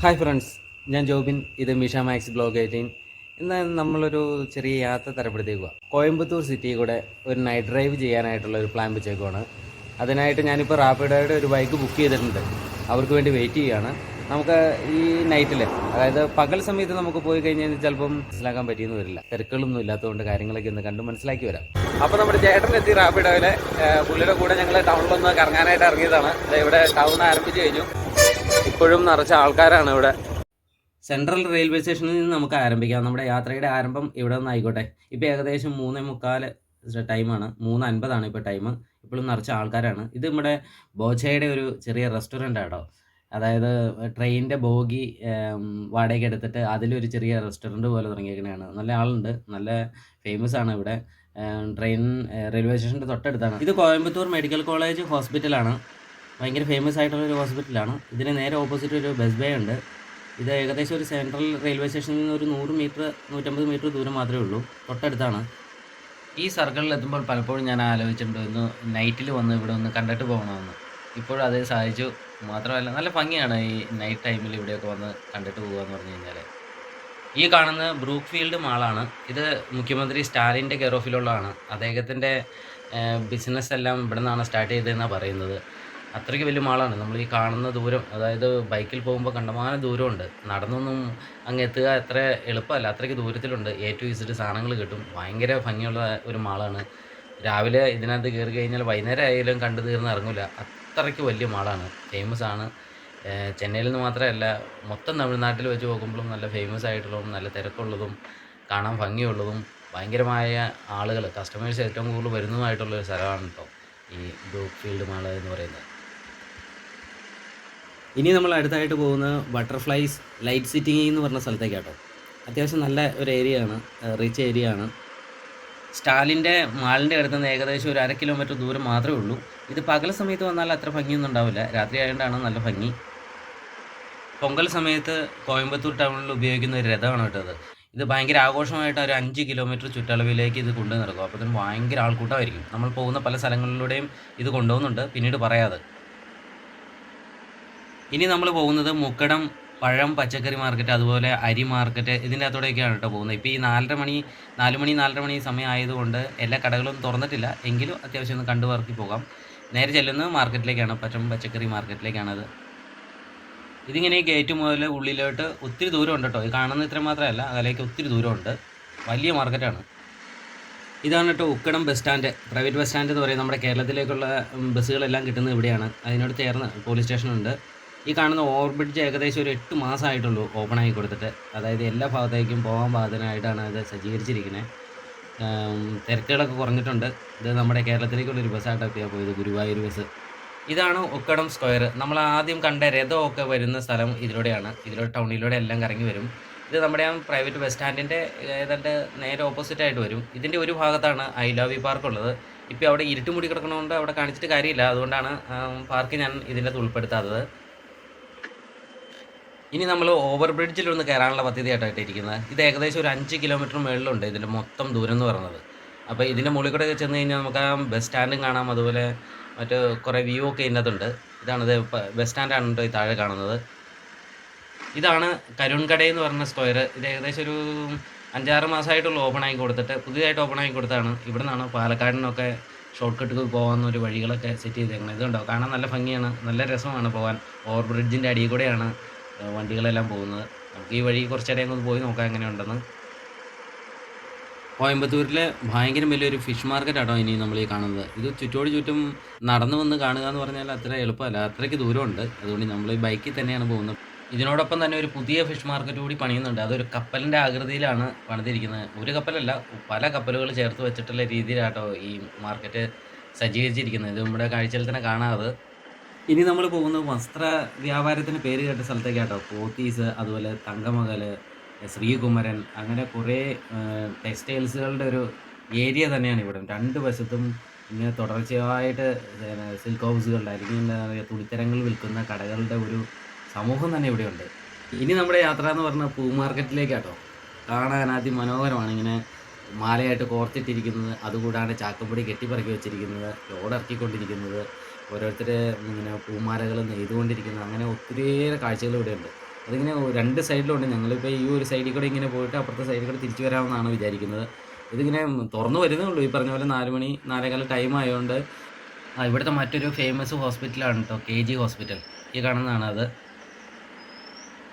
Hi friends ഞാൻ ജോബിൻ. ഇത് Misha max blog eighteen. ഇന്ന് നമ്മളൊരു ചെറിയ യാത്ര തരപ്പെടുത്തേക്കുക കോയമ്പത്തൂർ സിറ്റി കൂടെ ഒരു നൈറ്റ് ഡ്രൈവ് ചെയ്യാനായിട്ടുള്ള ഒരു പ്ലാൻ വെച്ചേക്കുവാണ്. അതിനായിട്ട് ഞാനിപ്പോൾ റാപ്പിഡോയുടെ ഒരു ബൈക്ക് ബുക്ക് ചെയ്തിട്ടുണ്ട്. അവർക്ക് വേണ്ടി വെയിറ്റ് ചെയ്യുകയാണ് നമുക്ക് ഈ നൈറ്റിൽ അതായത് പകൽ സമയത്ത് നമുക്ക് പോയി കഴിഞ്ഞാൽ ചിലപ്പം മനസ്സിലാക്കാൻ പറ്റിയെന്ന് വരില്ല. തിരക്കുകളൊന്നും ഇല്ലാത്തതുകൊണ്ട് കാര്യങ്ങളൊക്കെ ഒന്ന് കണ്ട് മനസ്സിലാക്കി വരാം. അപ്പോൾ നമ്മുടെ ചേട്ടൻ എത്തി റാപ്പിഡോയിലെ പുള്ളിയുടെ കൂടെ ഞങ്ങൾ ടൗണിലൊന്ന് കറങ്ങാനായിട്ട് ഇറങ്ങിയതാണ്. ഇവിടെ ടൗൺ ആരംഭിച്ചു കഴിഞ്ഞു. ഇപ്പോഴും നിറച്ച ആൾക്കാരാണ് ഇവിടെ. സെൻട്രൽ റെയിൽവേ സ്റ്റേഷനിൽ നിന്ന് നമുക്ക് ആരംഭിക്കാം. നമ്മുടെ യാത്രയുടെ ആരംഭം ഇവിടെ നിന്ന് ആയിക്കോട്ടെ ഇപ്പൊ ഏകദേശം മൂന്നേ മുക്കാൽ ടൈമാണ് മൂന്ന് അൻപതാണ് ഇപ്പൊ ടൈം ഇപ്പോഴും നിറച്ച ആൾക്കാരാണ്. ഇത് നമ്മുടെ ബോച്ചയുടെ ഒരു ചെറിയ റെസ്റ്റോറന്റ് ആട്ടോ. അതായത് ട്രെയിനിന്റെ ബോഗി വാടകയ്ക്ക് എടുത്തിട്ട് അതിലൊരു ചെറിയ റെസ്റ്റോറന്റ് പോലെ തുടങ്ങിയേക്കണതാണ് നല്ല ആളുണ്ട്. നല്ല ഫേമസ് ആണ് ഇവിടെ. ട്രെയിൻ റെയിൽവേ സ്റ്റേഷന്റെ തൊട്ടടുത്താണ്. ഇത് കോയമ്പത്തൂർ മെഡിക്കൽ കോളേജ് ഹോസ്പിറ്റലാണ്. ഭയങ്കര ഫേമസ് ആയിട്ടുള്ള ഒരു ഹോസ്പിറ്റലാണ് ഇതിന് നേരെ ഓപ്പോസിറ്റ് ഒരു ബസ് ബേ ഉണ്ട്. ഇത് ഏകദേശം ഒരു സെൻട്രൽ റെയിൽവേ സ്റ്റേഷനിൽ നിന്ന് ഒരു നൂറ് മീറ്റർ നൂറ്റമ്പത് മീറ്റർ ദൂരം മാത്രമേ ഉള്ളൂ. തൊട്ടടുത്താണ്. ഈ സർക്കിളിൽ എത്തുമ്പോൾ പലപ്പോഴും ഞാൻ ആലോചിച്ചിട്ടുണ്ട് ഒന്ന് നൈറ്റിൽ വന്ന് ഇവിടെ ഒന്ന് കണ്ടിട്ട് പോകണമെന്ന്. ഇപ്പോഴും അതേ സാധിച്ചു. മാത്രമല്ല നല്ല ഭംഗിയാണ് ഈ നൈറ്റ് ടൈമിൽ ഇവിടെയൊക്കെ വന്ന് കണ്ടിട്ട് പോകുക എന്ന് പറഞ്ഞു കഴിഞ്ഞാൽ ഈ കാണുന്ന ബ്രൂക്ക് ഫീൽഡ് മാളാണ് ഇത് മുഖ്യമന്ത്രി സ്റ്റാലിന്റെ കെയർ ഓഫിലുള്ളതാണ് അദ്ദേഹത്തിന്റെ ബിസിനസ് എല്ലാം ഇവിടെ നിന്നാണ് സ്റ്റാർട്ട് ചെയ്തതെന്നാണ് പറയുന്നത്. അത്രയ്ക്ക് വലിയ മാളാണ്. നമ്മൾ ഈ കാണുന്ന ദൂരം അതായത് ബൈക്കിൽ പോകുമ്പോൾ കണ്ടമാനം ദൂരമുണ്ട്. നടന്നൊന്നും അങ്ങ് എത്തുക അത്ര എളുപ്പമല്ല. അത്രയ്ക്ക് ദൂരത്തിലുണ്ട്. എ ടു ഇസിറ്റ് സാധനങ്ങൾ കിട്ടും. ഭയങ്കര ഭംഗിയുള്ള ഒരു മാളാണ്. രാവിലെ ഇതിനകത്ത് കയറി കഴിഞ്ഞാൽ വൈകുന്നേരം ആയാലും കണ്ടു തീർന്ന് ഇറങ്ങില്ല അത്രയ്ക്ക് വലിയ മാളാണ്. ഫേമസ് ആണ്. ചെന്നൈയിൽ നിന്ന് മാത്രമല്ല മൊത്തം തമിഴ്നാട്ടിൽ വെച്ച് നോക്കുമ്പോഴും നല്ല ഫേമസ് ആയിട്ടുള്ളതും നല്ല തിരക്കുള്ളതും കാണാൻ ഭംഗിയുള്ളതും ഭയങ്കരമായ ആളുകൾ കസ്റ്റമേഴ്സ് ഏറ്റവും കൂടുതൽ വരുന്നതുമായിട്ടുള്ള ഒരു സ്ഥലമാണ് കേട്ടോ ഈ ബ്രൂക്ക് ഫീൽഡ് മാൾ എന്ന് പറയുന്നത്. ഇനി നമ്മൾ അടുത്തായിട്ട് പോകുന്നത് ബട്ടർഫ്ലൈസ് ലൈറ്റ് സിറ്റിംഗ് എന്ന് പറഞ്ഞ സ്ഥലത്തേക്കാട്ടോ. അത്യാവശ്യം നല്ല ഒരു ഏരിയ ആണ് റിച്ച് ഏരിയ ആണ്. സ്റ്റാലിന്റെ മാളിന്റെ അടുത്ത് നിന്ന് ഏകദേശം ഒരു അര കിലോമീറ്റർ ദൂരം മാത്രമേ ഉള്ളൂ. ഇത് പകൽ സമയത്ത് വന്നാൽ അത്ര ഭംഗിയൊന്നും ഉണ്ടാവില്ല. രാത്രി ആയതുകൊണ്ടാണ് നല്ല ഭംഗി. പൊങ്കൽ സമയത്ത് കോയമ്പത്തൂർ ടൗണിൽ ഉപയോഗിക്കുന്ന ഒരു രഥമാണ് കേട്ടത് ഇത്. ഭയങ്കര ആഘോഷമായിട്ട് ഒരു അഞ്ച് കിലോമീറ്റർ ചുറ്റളവിലേക്ക് ഇത് കൊണ്ടു അപ്പോൾ തന്നെ ഭയങ്കര ആൾക്കൂട്ടമായിരിക്കും. നമ്മൾ പോകുന്ന പല സ്ഥലങ്ങളിലൂടെയും ഇത് കൊണ്ടുപോകുന്നുണ്ട്. പിന്നീട് പറയാതെ ഇനി നമ്മൾ പോകുന്നത് മുക്കടം പഴം പച്ചക്കറി മാർക്കറ്റ് അതുപോലെ അരി മാർക്കറ്റ് ഇതിന്റെ അകത്തോടെയൊക്കെയാണ് കേട്ടോ പോകുന്നത്. ഇപ്പോൾ ഈ നാലര മണി നാല് മണി നാലര മണി സമയം ആയതുകൊണ്ട് എല്ലാ കടകളും തുറന്നിട്ടില്ല. എങ്കിലും അത്യാവശ്യം ഒന്ന് കണ്ടു പറക്കി പോകാം. നേരെ ചെല്ലുന്നത് മാർക്കറ്റിലേക്കാണ്. പച്ചം പച്ചക്കറി മാർക്കറ്റിലേക്കാണത്. ഇതിങ്ങനെ ഗേറ്റ് മുതൽ ഉള്ളിലോട്ട് ഒത്തിരി ദൂരമുണ്ട് കേട്ടോ. ഇത് കാണുന്ന ഇത്ര മാത്രമല്ല അതിലേക്ക് ഒത്തിരി ദൂരമുണ്ട്. വലിയ മാർക്കറ്റാണ്. ഇതാണ് കേട്ടോ Ukkadam bus stand. Private bus stand എന്ന് പറയുന്നത് നമ്മുടെ കേരളത്തിലേക്കുള്ള ബസ്സുകളെല്ലാം കിട്ടുന്നത് ഇവിടെയാണ്. അതിനോട് ചേർന്ന് പോലീസ് സ്റ്റേഷനുണ്ട്. ഈ കാണുന്ന ഓവർ ബ്രിഡ്ജ് ഏകദേശം ഒരു എട്ട് മാസമായിട്ടുള്ളൂ ഓപ്പൺ ആയി കൊടുത്തിട്ട്. അതായത് എല്ലാ ഭാഗത്തേക്കും പോകാൻ പാകത്തിനായിട്ടാണ് ഇത് സജ്ജീകരിച്ചിരിക്കുന്നത് തിരക്കുകളൊക്കെ കുറഞ്ഞിട്ടുണ്ട്. ഇത് നമ്മുടെ കേരളത്തിലേക്കുള്ളൊരു ബസ്സായിട്ടൊക്കെയാണ് പോയത് ഗുരുവായൂർ ബസ് ഇതാണ് ഒക്കടം സ്ക്വയർ നമ്മൾ ആദ്യം കണ്ട രഥമൊക്കെ വരുന്ന സ്ഥലം ഇതിലൂടെയാണ്. ഇതിലൂടെ ടൗണിലൂടെ എല്ലാം കറങ്ങി വരും. ഇത് നമ്മുടെ ആ പ്രൈവറ്റ് ബസ് സ്റ്റാൻഡിന്റെ ഏതാണ്ട് നേരെ ഓപ്പോസിറ്റ് ആയിട്ട് വരും. ഇതിന്റെ ഒരു ഭാഗത്താണ് ഐ ലവ് യു പാർക്ക് ഉള്ളത്. ഇപ്പോൾ അവിടെ ഇരുട്ട് കിടക്കണതുകൊണ്ട് അവിടെ കാണിച്ചിട്ട് കാര്യമില്ല. അതുകൊണ്ടാണ് പാർക്ക് ഞാൻ ഇതിന്റെ ഉൾപ്പെടുത്താത്തത്. ഇനി നമ്മൾ ഓവർ ബ്രിഡ്ജിൽ ഒന്ന് കയറാനുള്ള പദ്ധതിയായിട്ടാണ് ഇരിക്കുന്നത് ഇത് ഏകദേശം ഒരു അഞ്ച് കിലോമീറ്റർ മുകളിലുണ്ട് ഇതിന്റെ മൊത്തം ദൂരം എന്ന് പറയുന്നത്. അപ്പോൾ ഇതിന്റെ മുകളിൽ കൂടെ ചെന്ന് കഴിഞ്ഞാൽ നമുക്ക് ആ ബസ് സ്റ്റാൻഡും കാണാം. അതുപോലെ മറ്റ് കുറേ വ്യൂ ഒക്കെ ഇതിനകത്തുണ്ട്. ഇതാണത് ബസ് സ്റ്റാൻഡാണ് കേട്ടോ ഈ താഴെ കാണുന്നത്. ഇതാണ് കരുൺകട എന്ന് പറഞ്ഞ സ്ക്വയർ ഇത് ഏകദേശം ഒരു അഞ്ചാറ് മാസമായിട്ടുള്ള ഓപ്പൺ ആയി കൊടുത്തിട്ട് പുതിയതായിട്ട് ഓപ്പൺ ആയി കൊടുത്താണ് ഇവിടെ നിന്നാണ് പാലക്കാടിനൊക്കെ ഷോർട്ട് കട്ട് പോകാവുന്ന ഒരു വഴികളൊക്കെ സെറ്റ് ചെയ്തേക്കുന്നത് ഇതുണ്ടോ കാണാൻ നല്ല ഭംഗിയാണ്. നല്ല രസമാണ് പോകാൻ. ഓവർ ബ്രിഡ്ജിന്റെ അടിയിൽ കൂടെയാണ്. വണ്ടികളെല്ലാം പോകുന്നത്. നമുക്ക് ഈ വഴി കുറച്ചേരം ഒന്ന് പോയി നോക്കാം എങ്ങനെയുണ്ടെന്ന്. കോയമ്പത്തൂരിലെ ഭയങ്കര വലിയൊരു ഫിഷ് മാർക്കറ്റ് ആണോ ഇനി നമ്മൾ ഈ കാണുന്നത്. ഇത് ചുറ്റോട് ചുറ്റും നടന്നു വന്ന് കാണുക എന്ന് പറഞ്ഞാൽ അത്ര എളുപ്പമല്ല. അത്രയ്ക്ക് ദൂരമുണ്ട്. അതുകൊണ്ട് നമ്മൾ ഈ ബൈക്കിൽ തന്നെയാണ് പോകുന്നത്. ഇതിനോടൊപ്പം തന്നെ ഒരു പുതിയ ഫിഷ് മാർക്കറ്റ് കൂടി പണിയുന്നുണ്ട്. അതൊരു കപ്പലിന്റെ ആകൃതിയിലാണ് പണിതിരിക്കുന്നത്. ഒരു കപ്പലല്ല പല കപ്പലുകൾ ചേർത്ത് വെച്ചിട്ടുള്ള രീതിയിലാട്ടോ ഈ മാർക്കറ്റ് സജ്ജീകരിച്ചിരിക്കുന്നത്. ഇത് നമ്മുടെ കാഴ്ചയിൽ തന്നെ കാണാതെ ഇനി നമ്മൾ പോകുന്നത് വസ്ത്ര വ്യാപാരത്തിന് പേര് കേട്ട സ്ഥലത്തേക്കാട്ടോ പോത്തീസ് അതുപോലെ തങ്കമകൽ ശ്രീകുമരൻ അങ്ങനെ കുറേ ടെക്സ്റ്റൈൽസുകളുടെ ഒരു ഏരിയ തന്നെയാണ് ഇവിടെ. രണ്ട് വശത്തും ഇങ്ങനെ തുടർച്ചയായിട്ട് സിൽക്ക് ഹൗസുകളുടെ അല്ലെങ്കിൽ എന്താ പറയുക തുണിത്തരങ്ങൾ വിൽക്കുന്ന കടകളുടെ ഒരു സമൂഹം തന്നെ ഇവിടെയുണ്ട് ഇനി നമ്മുടെ യാത്ര എന്ന് പറഞ്ഞാൽ പൂ മാർക്കറ്റിലേക്കാട്ടോ കാണാൻ അതിമനോഹരമാണ്. ഇങ്ങനെ മാലയായിട്ട് കോർത്തിട്ടിരിക്കുന്നത് അതുകൂടാണ്ട് ചാക്കപ്പൊടി കെട്ടിപ്പറക്കി വെച്ചിരിക്കുന്നത് ലോഡ് ഇറക്കിക്കൊണ്ടിരിക്കുന്നത് ഓരോരുത്തർ ഇങ്ങനെ പൂമാലകൾ നെയ്തുകൊണ്ടിരിക്കുന്നത് അങ്ങനെ ഒത്തിരിയേറെ കാഴ്ചകൾ ഇവിടെയുണ്ട്. അതിങ്ങനെ രണ്ട് സൈഡിലുണ്ട്. ഞങ്ങളിപ്പോൾ ഈ ഒരു സൈഡിൽ കൂടെ ഇങ്ങനെ പോയിട്ട് അപ്പുറത്തെ സൈഡിൽ കൂടെ തിരിച്ചു വരാമെന്നാണ് വിചാരിക്കുന്നത്. ഇതിങ്ങനെ തുറന്നു വരുന്നേ ഉള്ളൂ ഈ പറഞ്ഞ പോലെ നാല് മണി നാലേകാല ടൈം ആയതുകൊണ്ട് ഇവിടുത്തെ മറ്റൊരു ഫേമസ് ഹോസ്പിറ്റലാണ് കേട്ടോ കെ ജി ഹോസ്പിറ്റൽ ഈ കാണുന്നതാണ് അത്.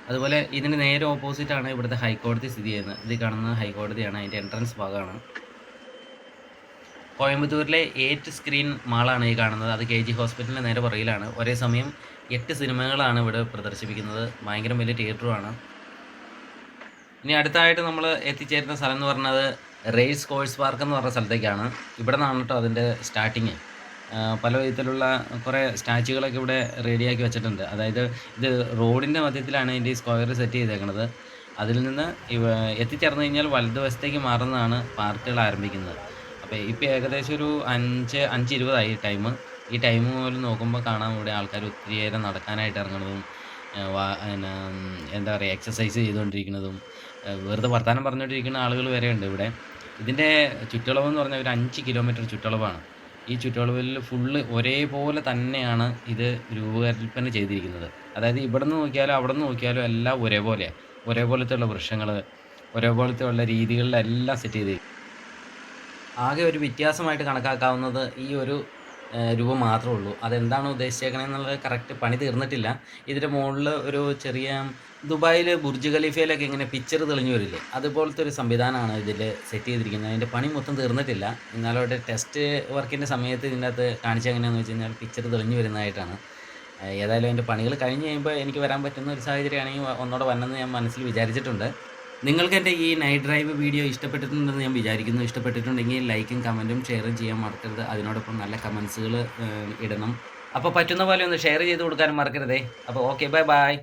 അതുപോലെ ഇതിന് നേരെ ഓപ്പോസിറ്റാണ് ഇവിടുത്തെ ഹൈക്കോടതി സ്ഥിതി ചെയ്യുന്നത്. ഇത് കാണുന്ന ഹൈക്കോടതിയാണ്. അതിന്റെ എൻട്രൻസ് ഭാഗമാണ്. കോയമ്പത്തൂരിലെ എയ്റ്റ് സ്ക്രീൻ മാളാണ് ഈ കാണുന്നത്. അത് കെ ജി ഹോസ്പിറ്റലിന്റെ നേരെ പുറകിലാണ്. ഒരേ സമയം എട്ട് സിനിമകളാണ് ഇവിടെ പ്രദർശിപ്പിക്കുന്നത്. ഭയങ്കര വലിയ തിയേറ്ററുമാണ് ഇനി അടുത്തായിട്ട് നമ്മൾ എത്തിച്ചേരുന്ന സ്ഥലം എന്ന് പറഞ്ഞത് റേസ് കോഴ്സ് പാർക്ക് എന്ന് പറഞ്ഞ സ്ഥലത്തേക്കാണ്. ഇവിടെ നിന്നാണ് കേട്ടോ അതിന്റെ സ്റ്റാർട്ടിങ് പല വിധത്തിലുള്ള കുറേ സ്റ്റാച്ചുകളൊക്കെ ഇവിടെ റെഡിയാക്കി വെച്ചിട്ടുണ്ട്. അതായത് ഇത് റോഡിന്റെ മധ്യത്തിലാണ് ഇതിന്റെ സ്ക്വയർ സെറ്റ് ചെയ്തേക്കുന്നത് അതിൽ നിന്ന് എത്തിച്ചേർന്ന് കഴിഞ്ഞാൽ വലതുവശത്തേക്ക് മാറുന്നതാണ് പാർക്കുകൾ ആരംഭിക്കുന്നത്. ഇപ്പോൾ ഏകദേശം ഒരു അഞ്ച് അഞ്ച് ഇരുപതായി ടൈം ഈ ടൈം പോലും നോക്കുമ്പോൾ കാണാൻ ഇവിടെ ആൾക്കാർ ഒത്തിരിയേറെ നടക്കാനായിട്ട് ഇറങ്ങുന്നതും എന്താ പറയുക എക്സസൈസ് ചെയ്തുകൊണ്ടിരിക്കുന്നതും വെറുതെ വർത്തമാനം പറഞ്ഞുകൊണ്ടിരിക്കുന്ന ആളുകൾ വരെ ഉണ്ട് ഇവിടെ. ഇതിന്റെ ചുറ്റളവ് എന്ന് പറഞ്ഞാൽ ഒരു അഞ്ച് കിലോമീറ്റർ ചുറ്റളവാണ്. ഈ ചുറ്റളവിൽ ഫുള്ള് ഒരേപോലെ തന്നെയാണ് ഇത് രൂപകൽപ്പന ചെയ്തിരിക്കുന്നത്. അതായത് ഇവിടെ നിന്ന് നോക്കിയാലും അവിടെ നിന്ന് നോക്കിയാലും എല്ലാം ഒരേപോലെയാണ് ഒരേപോലത്തെ ഉള്ള വൃക്ഷങ്ങൾ ഒരേപോലത്തെ ഉള്ള രീതികളിലെല്ലാം സെറ്റ് ചെയ്തിരിക്കും ആകെ ഒരു വ്യത്യാസമായിട്ട് കണക്കാക്കാവുന്നത് ഈ ഒരു രൂപ മാത്രമേ ഉള്ളൂ. അതെന്താണ് ഉദ്ദേശിച്ചേക്കണേന്നുള്ളത് കറക്റ്റ് പണി തീർന്നിട്ടില്ല. ഇതിന്റെ മുകളിൽ ഒരു ചെറിയ ദുബായിൽ ബുർജ് ഖലീഫയിലൊക്കെ ഇങ്ങനെ പിക്ചർ തെളിഞ്ഞു വരില്ലേ? അതുപോലത്തെ ഒരു സംവിധാനമാണ് ഇതിൽ സെറ്റ് ചെയ്തിരിക്കുന്നത്. അതിന്റെ പണി മൊത്തം തീർന്നിട്ടില്ല. എന്നാലും അവിടെ ടെസ്റ്റ് വർക്കിന്റെ സമയത്ത് ഇതിന്റെ അകത്ത് കാണിച്ച എങ്ങനെയാണെന്ന് വെച്ച് കഴിഞ്ഞാൽ പിക്ചർ തെളിഞ്ഞു വരുന്നതായിട്ടാണ്. ഏതായാലും അതിന്റെ പണികൾ കഴിഞ്ഞ് കഴിയുമ്പോൾ എനിക്ക് വരാൻ പറ്റുന്ന ഒരു സാഹചര്യമാണെങ്കിൽ ഒന്നോടെ വരണമെന്ന് ഞാൻ മനസ്സിൽ വിചാരിച്ചിട്ടുണ്ട്. നിങ്ങൾക്ക് എന്റെ ഈ നൈറ്റ് ഡ്രൈവ് വീഡിയോ ഇഷ്ടപ്പെട്ടിട്ടുണ്ടെന്ന് ഞാൻ വിചാരിക്കുന്നു. ഇഷ്ടപ്പെട്ടിട്ടുണ്ടെങ്കിൽ ലൈക്കും കമന്റും ഷെയറും ചെയ്യാൻ മറക്കരുത്. അതിനോടൊപ്പം നല്ല കമൻസുകൾ ഇടണം. അപ്പോൾ പറ്റുന്ന പോലെ ഒന്ന് ഷെയർ ചെയ്ത് കൊടുക്കാനും മറക്കരുതേ. അപ്പോൾ ഓക്കെ ബൈ ബൈ